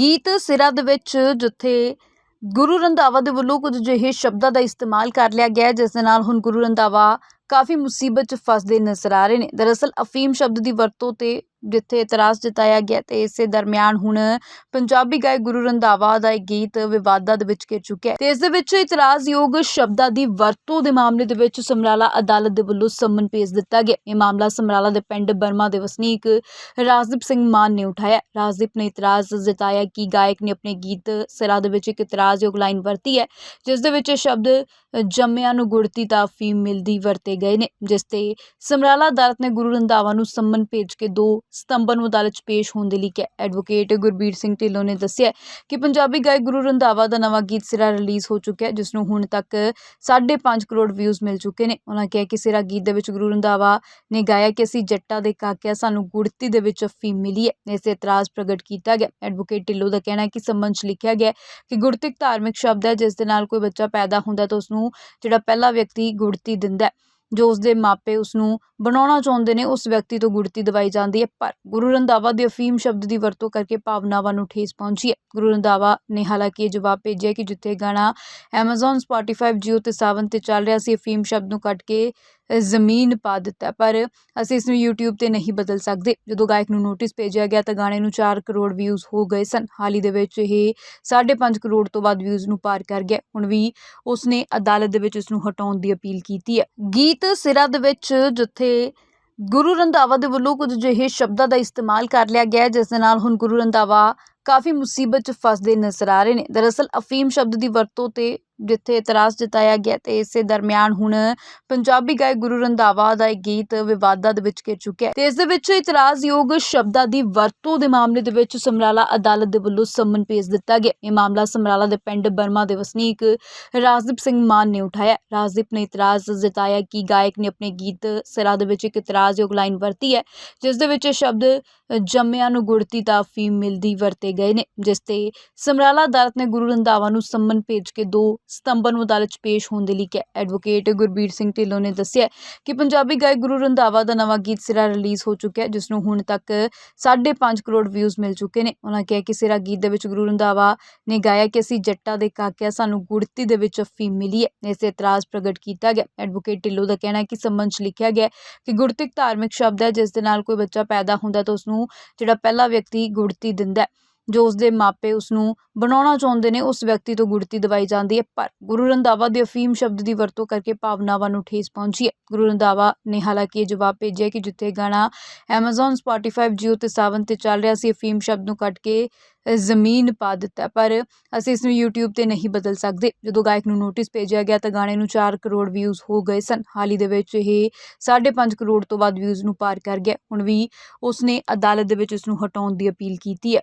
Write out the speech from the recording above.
ਗੀਤ ਸਿਰਾਂ ਦੇ ਵਿੱਚ ਜਿੱਥੇ ਗੁਰੂ ਰੰਧਾਵਾ ਦੇ ਵੱਲੋਂ ਕੁਝ ਅਜਿਹੇ ਸ਼ਬਦਾਂ ਦਾ ਇਸਤੇਮਾਲ ਕਰ ਲਿਆ ਗਿਆ ਜਿਸ ਦੇ ਨਾਲ ਹੁਣ ਗੁਰੂ ਰੰਧਾਵਾ ਕਾਫੀ ਮੁਸੀਬਤ 'ਚ ਫਸਦੇ ਨਜ਼ਰ ਆ ਰਹੇ ਨੇ। ਦਰਅਸਲ ਅਫੀਮ ਸ਼ਬਦ ਦੀ ਵਰਤੋਂ ਤੇ ਜਿੱਥੇ ਇਤਰਾਜ਼ ਜਤਾਇਆ ਗਿਆ ਤੇ ਇਸੇ ਦਰਮਿਆਨ ਹੁਣ ਪੰਜਾਬੀ ਗਾਇਕ ਗੁਰੂ ਰੰਧਾਵਾ ਦਾ ਇਹ ਗੀਤ ਵਿਵਾਦਾਂ ਦੇ ਵਿੱਚ ਘਿਰ ਚੁੱਕਿਆ ਹੈ। ਤੇ ਇਸ ਦੇ ਵਿੱਚ ਇਤਰਾਜ਼ਯੋਗ ਸ਼ਬਦਾਂ ਦੀ ਵਰਤੋਂ ਦੇ ਮਾਮਲੇ ਦੇ ਵਿੱਚ ਸਮਰਾਲਾ ਅਦਾਲਤ ਦੇ ਵੱਲੋਂ ਸੰਮਨ ਭੇਜ ਦਿੱਤਾ ਗਿਆ। ਇਹ ਮਾਮਲਾ ਸਮਰਾਲਾ ਦੇ ਪਿੰਡ ਬਰਮਾ ਦੇ ਵਸਨੀਕ ਰਾਜਦੀਪ ਸਿੰਘ ਮਾਨ ਨੇ ਉਠਾਇਆ। ਰਾਜਦੀਪ ਨੇ ਇਤਰਾਜ਼ ਜਤਾਇਆ ਕਿ ਗਾਇਕ ਨੇ ਆਪਣੇ ਗੀਤ ਸਿਰਾਂ ਦੇ ਵਿੱਚ ਇੱਕ ਇਤਰਾਜ਼ਯੋਗ ਲਾਈਨ ਵਰਤੀ ਹੈ, ਜਿਸ ਦੇ ਵਿੱਚ ਇਹ ਸ਼ਬਦ ਜੰਮਿਆਂ ਨੂੰ ਗੁੜਤੀ ਤਾਂ ਅਫੀਮ ਮਿਲਦੀ ਵਰਤੇ ਗਏ ਨੇ, ਜਿਸ ਤੇ ਸਮਰਾਲਾ ਅਦਾਲਤ ਨੇ ਗੁਰੂ ਰੰਧਾਵਾ ਨੂੰ ਸੰਮਨ ਭੇਜ ਕੇ ਦੋ ਸਤੰਬਰ ਨੂੰ ਅਦਾਲਤ 'ਚ ਪੇਸ਼ ਹੋਣ ਦੇ ਲਈ ਕਿਹਾ। ਐਡਵੋਕੇਟ ਗੁਰਬੀਰ ਸਿੰਘ ਢਿੱਲੋਂ ਨੇ ਦੱਸਿਆ ਕਿ ਪੰਜਾਬੀ ਗਾਇਕ ਗੁਰੂ ਰੰਧਾਵਾ ਦਾ ਨਵਾਂ ਗੀਤ ਸਿਰਾ ਰਿਲੀਜ਼ ਹੋ ਚੁੱਕਿਆ ਹੈ ਜਿਸ ਨੂੰ ਹੁਣ ਤੱਕ 5.5 ਕਰੋੜ ਵਿਊਜ਼ ਮਿਲ ਚੁੱਕੇ ਨੇ। ਉਹਨਾਂ ਕਿਹਾ ਕਿ ਸਿਰਾ ਗੀਤ ਦੇ ਵਿੱਚ ਗੁਰੂ ਰੰਧਾਵਾ ਨੇ ਗਾਇਆ ਕਿ ਅਸੀਂ ਜੱਟਾਂ ਦੇ ਕਾਕਿਆ ਸਾਨੂੰ ਗੁੜਤੀ ਦੇ ਵਿੱਚ ਅਫੀਮ ਮਿਲੀ ਹੈ। ਇਸ ਤੇ ਇਤਰਾਜ਼ ਪ੍ਰਗਟ ਕੀਤਾ ਗਿਆ। ਐਡਵੋਕੇਟ ਢਿੱਲੋਂ ਦਾ ਕਹਿਣਾ ਹੈ ਕਿ ਸੰਬੰਧ 'ਚ ਲਿਖਿਆ ਗਿਆ ਹੈ ਕਿ ਗੁੜਤਿਕ ਧਾਰਮਿਕ ਸ਼ਬਦ ਹੈ, ਜਿਸ ਦੇ ਨਾਲ ਕੋਈ ਬੱਚਾ ਪੈਦਾ ਹੁੰਦਾ ਤਾਂ ਉਸ ਨੂੰ ਜਿਹੜਾ ਪਹਿਲਾ ਵਿਅਕਤੀ ਗੁੜਤੀ ਦਿੰਦਾ ਹੈ, ਜੋ ਉਸਦੇ ਮਾਪੇ ਉਸ ਨੂੰ ਬਣਾਉਣਾ ਚਾਹੁੰਦੇ ਨੇ, ਉਸ ਵਿਅਕਤੀ ਤੋਂ ਗੁੜਤੀ ਦਵਾਈ ਜਾਂਦੀ ਹੈ। ਪਰ ਗੁਰੂ ਰੰਧਾਵਾ ਦੇ ਅਫੀਮ ਸ਼ਬਦ ਦੀ ਵਰਤੋਂ ਕਰਕੇ ਭਾਵਨਾਵਾਂ ਨੂੰ ਠੇਸ ਪਹੁੰਚੀ ਹੈ। ਗੁਰੂ ਰੰਧਾਵਾ ਨੇ ਹਾਲਾਂਕਿ ਇਹ ਜਵਾਬ ਭੇਜਿਆ ਕਿ ਜਿੱਥੇ ਗਾਣਾ Amazon, Spotify, Jio ਤੇ ਸਾਵਨ ਤੇ ਚੱਲ ਰਿਹਾ ਸੀ, ਅਫੀਮ ਸ਼ਬਦ ਨੂੰ ਕੱਟ ਕੇ ਜ਼ਮੀਨ ਪਾ ਦਿੱਤਾ ਪਰ ਅਸੀਂ ਇਸ ਨੂੰ YouTube ਤੇ ਨਹੀਂ ਬਦਲ ਸਕਦੇ। ਜਦੋਂ ਗਾਇਕ ਨੂੰ ਨੋਟਿਸ ਭੇਜਿਆ ਗਿਆ ਤਾਂ ਗਾਣੇ ਨੂੰ 4 ਕਰੋੜ ਵਿਊਜ਼ ਹੋ ਗਏ ਸਨ। ਹਾਲ ਹੀ ਦੇ ਵਿੱਚ ਇਹ 5.5 ਕਰੋੜ ਤੋਂ ਵੱਧ ਵਿਊਜ਼ ਨੂੰ ਪਾਰ ਕਰ ਗਿਆ ਹੁਣ ਵੀ ਉਸਨੇ ਅਦਾਲਤ ਦੇ ਵਿੱਚ ਇਸ ਨੂੰ ਹਟਾਉਣ ਦੀ ਅਪੀਲ ਕੀਤੀ ਹੈ। ਗੀਤ ਸਿਰਾ ਦੇ ਵਿੱਚ, ਜਿੱਥੇ ਗੁਰੂ ਰੰਧਾਵਾ ਦੇ ਵੱਲੋਂ ਕੁਝ ਅਜਿਹੇ ਸ਼ਬਦਾਂ ਦਾ ਇਸਤੇਮਾਲ ਕਰ ਲਿਆ ਗਿਆ ਜਿਸ ਦੇ ਨਾਲ ਹੁਣ ਗੁਰੂ ਰੰਧਾਵਾ ਕਾਫੀ ਮੁਸੀਬਤ 'ਚ ਫਸਦੇ ਨਜ਼ਰ ਆ ਰਹੇ ਨੇ। ਦਰਅਸਲ ਅਫੀਮ ਸ਼ਬਦ ਦੀ ਵਰਤੋਂ ਤੇ ਜਿੱਥੇ ਇਤਰਾਜ਼ ਜਤਾਇਆ ਗਿਆ ਤੇ ਇਸੇ ਦਰਮਿਆਨ ਹੁਣ ਪੰਜਾਬੀ ਗਾਇਕ ਗੁਰੂ ਰੰਧਾਵਾ ਦਾ ਇੱਕ ਗੀਤ ਵਿਵਾਦਾਂ ਦੇ ਵਿੱਚ ਘਿਰ ਚੁੱਕਿਆ ਹੈ। ਤੇ ਇਸ ਦੇ ਵਿੱਚ ਇਤਰਾਜ਼ਯੋਗ ਸ਼ਬਦਾਂ ਦੀ ਵਰਤੋਂ ਦੇ ਮਾਮਲੇ ਦੇ ਵਿੱਚ ਸਮਰਾਲਾ ਅਦਾਲਤ ਦੇ ਵੱਲੋਂ ਸੰਮਨ ਭੇਜ ਦਿੱਤਾ ਗਿਆ। ਇਹ ਮਾਮਲਾ ਸਮਰਾਲਾ ਦੇ ਪਿੰਡ ਬਰਮਾ ਦੇ ਵਸਨੀਕ ਰਾਜਦੀਪ ਸਿੰਘ ਮਾਨ ਨੇ ਉਠਾਇਆ। ਰਾਜਦੀਪ ਨੇ ਇਤਰਾਜ਼ ਜਤਾਇਆ ਕਿ ਗਾਇਕ ਨੇ ਆਪਣੇ ਗੀਤ ਸਿਰਾਂ ਦੇ ਵਿੱਚ ਇੱਕ ਇਤਰਾਜ਼ਯੋਗ ਲਾਈਨ ਵਰਤੀ ਹੈ, ਜਿਸ ਦੇ ਵਿੱਚ ਇਹ ਸ਼ਬਦ ਜੰਮਿਆਂ ਨੂੰ ਗੁੜਤੀ ਤਾਂ ਅਫੀਮ ਮਿਲਦੀ ਵਰਤੇ ਗਏ ਨੇ, ਜਿਸ ਤੇ ਸਮਰਾਲਾ ਅਦਾਲਤ ਨੇ ਗੁਰੂ ਰੰਧਾਵਾ ਨੂੰ ਸੰਮਨ ਭੇਜ ਕੇ 2 ਸਤੰਬਰ ਨੂੰ ਅਦਾਲਤ 'ਚ ਪੇਸ਼ ਹੋਣ ਦੇ ਲਈ ਕਿਹਾ। ਐਡਵੋਕੇਟ ਗੁਰਬੀਰ ਸਿੰਘ ਢਿੱਲੋਂ ਨੇ ਦੱਸਿਆ ਕਿ ਪੰਜਾਬੀ ਗਾਇਕ ਗੁਰੂ ਰੰਧਾਵਾ ਦਾ ਨਵਾਂ ਗੀਤ ਸਿਰਾ ਰਿਲੀਜ਼ ਹੋ ਚੁੱਕਿਆ ਹੈ ਜਿਸ ਨੂੰ ਹੁਣ ਤੱਕ 5.5 ਕਰੋੜ ਵਿਊਜ਼ ਮਿਲ ਚੁੱਕੇ ਨੇ। ਉਹਨਾਂ ਕਿਹਾ ਕਿ ਸਿਰਾ ਗੀਤ ਦੇ ਵਿੱਚ ਗੁਰੂ ਰੰਧਾਵਾ ਨੇ ਗਾਇਆ ਕਿ ਅਸੀਂ ਜੱਟਾਂ ਦੇ ਕਾਕਿਆ ਸਾਨੂੰ ਗੁੜਤੀ ਦੇ ਵਿੱਚ ਅਫੀਮ ਮਿਲੀ ਹੈ। ਇਸ ਤੇ ਇਤਰਾਜ਼ ਪ੍ਰਗਟ ਕੀਤਾ ਗਿਆ। ਐਡਵੋਕੇਟ ਢਿੱਲੋਂ ਦਾ ਕਹਿਣਾ ਹੈ ਕਿ ਸੰਮਨ 'ਚ ਲਿਖਿਆ ਗਿਆ ਕਿ ਗੁੜਤਿਕ ਧਾਰਮਿਕ ਸ਼ਬਦ ਹੈ, ਜਿਸ ਦੇ ਨਾਲ ਕੋਈ ਬੱਚਾ ਪੈਦਾ ਹੁੰਦਾ ਤਾਂ ਉਸ ਨੂੰ ਜਿਹੜਾ ਪਹਿਲਾ ਵਿਅਕਤੀ ਗੁੜਤੀ ਦਿੰਦਾ ਜੋ ਉਸਦੇ ਮਾਪੇ ਉਸਨੂੰ ਬਣਾਉਣਾ ਚਾਹੁੰਦੇ ਨੇ, ਉਸ ਵਿਅਕਤੀ ਤੋਂ ਗੁੜਤੀ ਦਵਾਈ ਜਾਂਦੀ ਹੈ। ਪਰ ਗੁਰੂ ਰੰਧਾਵਾ ਦੇ ਅਫੀਮ ਸ਼ਬਦ ਦੀ ਵਰਤੋਂ ਕਰਕੇ ਭਾਵਨਾਵਾਂ ਨੂੰ ਠੇਸ ਪਹੁੰਚੀ ਹੈ। ਗੁਰੂ ਰੰਧਾਵਾ ਨੇ ਹਾਲਾਂਕਿ ਇਹ ਜਵਾਬ ਭੇਜਿਆ ਕਿ ਜਿੱਥੇ ਗਾਣਾ Amazon, Spotify, Jio ਤੇ ਸਾਵਨ ਤੇ ਚੱਲ ਰਿਹਾ ਸੀ, ਅਫੀਮ ਸ਼ਬਦ ਨੂੰ ਕੱਟ ਕੇ ਜ਼ਮੀਨ ਪਾ ਦਿੱਤਾ। ਪਰ ਅਸੀਂ ਇਸ ਨੂੰ YouTube ਤੇ ਨਹੀਂ ਬਦਲ ਸਕਦੇ। ਜਦੋਂ ਗਾਇਕ ਨੂੰ ਨੋਟਿਸ ਭੇਜਿਆ ਗਿਆ ਤਾਂ ਗਾਣੇ ਨੂੰ 4 ਕਰੋੜ ਵਿਊਜ਼ ਹੋ ਗਏ ਸਨ। ਹਾਲ ਹੀ ਦੇ ਵਿੱਚ ਇਹ 5.5 ਕਰੋੜ ਤੋਂ ਵੱਧ ਵਿਊਜ਼ ਨੂੰ ਪਾਰ ਕਰ ਗਿਆ। ਹੁਣ ਵੀ ਉਸਨੇ ਅਦਾਲਤ ਦੇ ਵਿੱਚ ਇਸ ਨੂੰ ਹਟਾਉਣ ਦੀ ਅਪੀਲ ਕੀਤੀ ਹੈ।